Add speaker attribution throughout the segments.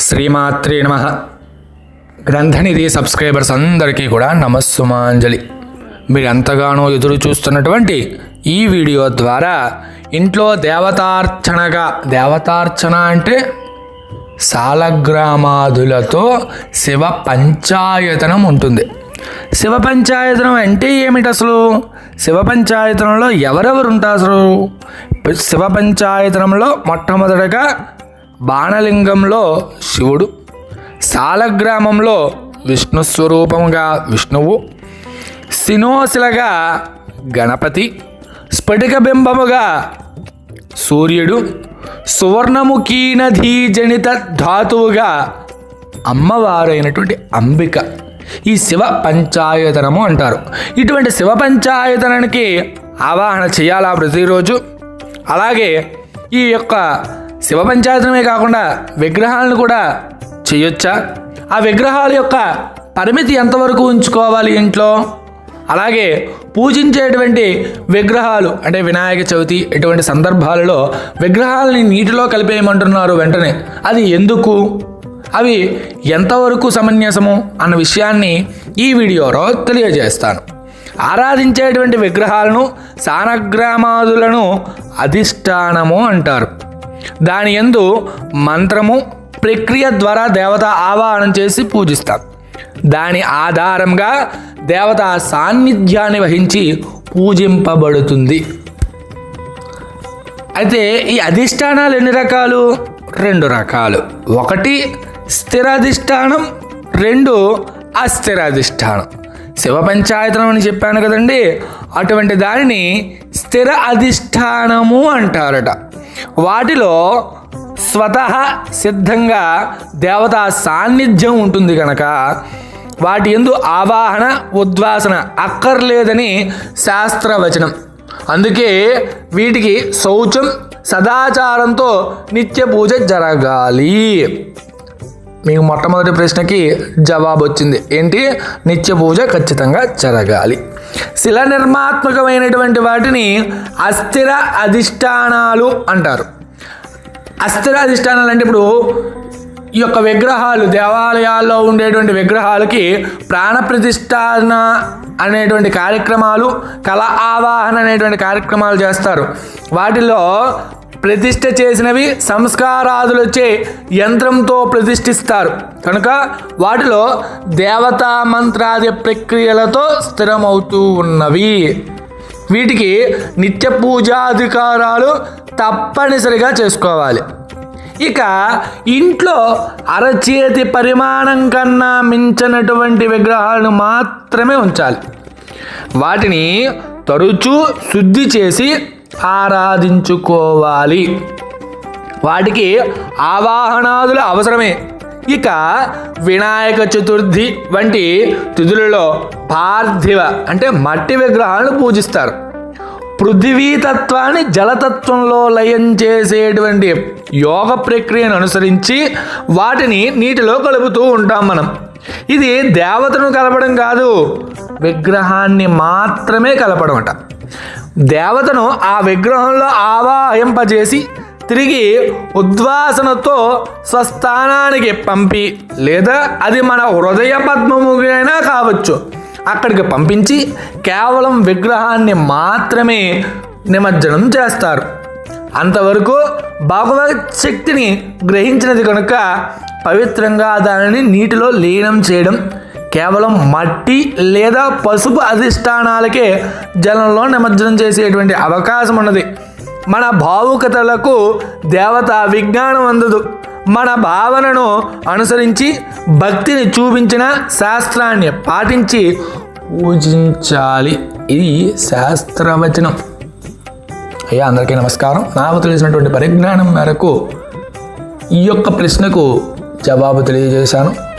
Speaker 1: శ్రీమాత్రే నమ. గ్రంథనిధి సబ్స్క్రైబర్స్ అందరికీ కూడా నమస్సుమాంజలి. మీరు ఎంతగానో ఎదురు చూస్తున్నటువంటి ఈ వీడియో ద్వారా ఇంట్లో దేవతార్చనగా దేవతార్చన అంటే సాలగ్రామాదులతో శివ పంచాయతనం ఉంటుంది. శివ పంచాయతనం అంటే ఏమిటి అసలు? శివ పంచాయతనంలో ఎవరెవరు ఉంటారు అసలు? శివ పంచాయతనంలో మొట్టమొదటగా బాణలింగంలో శివుడు సాలగ్రామంలో విష్ణు స్వరూపముగా విష్ణువు సినోశిలగా గణపతి స్ఫటిక బింబముగా సూర్యుడు సువర్ణముఖీ నదీ జనిత ధాతువుగా అమ్మవారైనటువంటి అంబిక. ఈ శివ పంచాయతనము అంటారు. ఇటువంటి శివ పంచాయతనానికి ఆవాహన చేయాలా ప్రతిరోజు? అలాగే ఈ యొక్క శివ పంచాయతనమే కాకుండా విగ్రహాలను కూడా చేయొచ్చా? ఆ విగ్రహాల యొక్క పరిమితి ఎంతవరకు ఉంచుకోవాలి ఇంట్లో? అలాగే పూజించేటువంటి విగ్రహాలు అంటే వినాయక చవితి ఇటువంటి సందర్భాలలో విగ్రహాలని నీటిలో కలిపేయమంటున్నారు వెంటనే. అది ఎందుకు? అవి ఎంతవరకు సమంజసము? అన్న విషయాన్ని ఈ వీడియోలో తెలియజేస్తాను. ఆరాధించేటువంటి విగ్రహాలను సానగ్రామాదులను అధిష్టానము అంటారు. దాని ఎందు మంత్రము ప్రక్రియ ద్వారా దేవత ఆవాహనం చేసి పూజిస్తాం దాని ఆధారంగా దేవత సాన్నిధ్యాన్ని వహించి పూజింపబడుతుంది. అయితే ఈ అధిష్టానాలు ఎన్ని రకాలు? రెండు రకాలు. ఒకటి స్థిరాధిష్టానం రెండు అస్థిర అధిష్టానం శివ పంచాయతనం అని చెప్పాను కదండి అటువంటి దానిని స్థిర అధిష్టానము అంటారట. వాటిలో స్వతహ సిద్ధంగా దేవతా సాన్నిధ్యం ఉంటుంది కనుక వాటి ఎందు ఆవాహన ఉద్వాసన అక్కర్లేదని శాస్త్రవచనం. అందుకే వీటికి శౌచం సదాచారంతో నిత్య పూజ జరగాలి. మీకు మొట్టమొదటి ప్రశ్నకి జవాబు వచ్చింది ఏంటి? నిత్య పూజ ఖచ్చితంగా జరగాలి. శిల నిర్మాత్మకమైనటువంటి వాటిని అస్థిర అధిష్టానాలు అంటారు. అస్థిర అధిష్టానాలు అంటే ఇప్పుడు ఈ యొక్క విగ్రహాలు దేవాలయాల్లో ఉండేటువంటి విగ్రహాలకి ప్రాణ ప్రతిష్టాన అనేటువంటి కార్యక్రమాలు కళ ఆవాహన అనేటువంటి కార్యక్రమాలు చేస్తారు. వాటిలో ప్రతిష్ట చేసినవి సంస్కారాదులొచ్చే యంత్రంతో ప్రతిష్ఠిస్తారు. కనుక వాటిలో దేవతా మంత్రాది ప్రక్రియలతో స్థిరమవుతూ ఉన్నవి. వీటికి నిత్య పూజాధికారాలు తప్పనిసరిగా చేసుకోవాలి. ఇక ఇంట్లో అరచేతి పరిమాణం కన్నా మించినటువంటి విగ్రహాలను మాత్రమే ఉంచాలి. వాటిని తరచూ శుద్ధి చేసి ఆరాధించుకోవాలి. వాటికి ఆవాహనాదులు అవసరమే. ఇక వినాయక చతుర్థి వంటి తిథులలో పార్థివ అంటే మట్టి విగ్రహాలను పూజిస్తారు. పృథివీతత్వాన్ని జలతత్వంలో లయం చేసేటువంటి యోగ ప్రక్రియను అనుసరించి వాటిని నీటిలో కలుపుతూ ఉంటాం మనం. ఇది దేవతను కలపడం కాదు విగ్రహాన్ని మాత్రమే కలపడం అంట. దేవతను ఆ విగ్రహంలో ఆవాహింపజేసి తిరిగి ఉద్వాసనతో స్వస్థానానికి పంపి లేదా అది మన హృదయ పద్మముగైనా కావచ్చు. అక్కడికి పంపించి కేవలం విగ్రహాన్ని మాత్రమే నిమజ్జనం చేస్తారు. అంతవరకు భగవత్ శక్తిని గ్రహించినది కనుక పవిత్రంగా దానిని నీటిలో లీనం చేయడం కేవలం మట్టి లేదా పసుపు అధిష్టానాలకే జలంలో నిమజ్జనం చేసేటువంటి అవకాశం ఉన్నది. మన భావుకతలకు దేవత విజ్ఞానం అందదు. మన భావనను అనుసరించి భక్తిని చూపించిన శాస్త్రాన్ని పాటించి పూజించాలి. ఇది శాస్త్రవచనం. అయ్యా అందరికీ నమస్కారం. నాకు తెలిసినటువంటి పరిజ్ఞానం మేరకు ఈ యొక్క ప్రశ్నకు జవాబు తెలియజేశాను.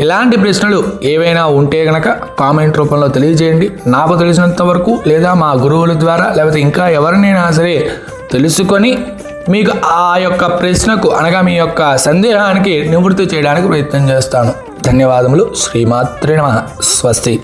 Speaker 1: ఇలాంటి ప్రశ్నలు ఏవైనా ఉంటే గనక కామెంట్ రూపంలో తెలియజేయండి. నాకు తెలిసినంత వరకు లేదా మా గురువుల ద్వారా లేకపోతే ఇంకా ఎవరినైనా సరే తెలుసుకొని మీకు ఆ యొక్క ప్రశ్నకు అనగా మీ యొక్క సందేహానికి నివృత్తి చేయడానికి ప్రయత్నం చేస్తాను. ధన్యవాదములు. శ్రీమాత్రి నమ. స్వస్తి.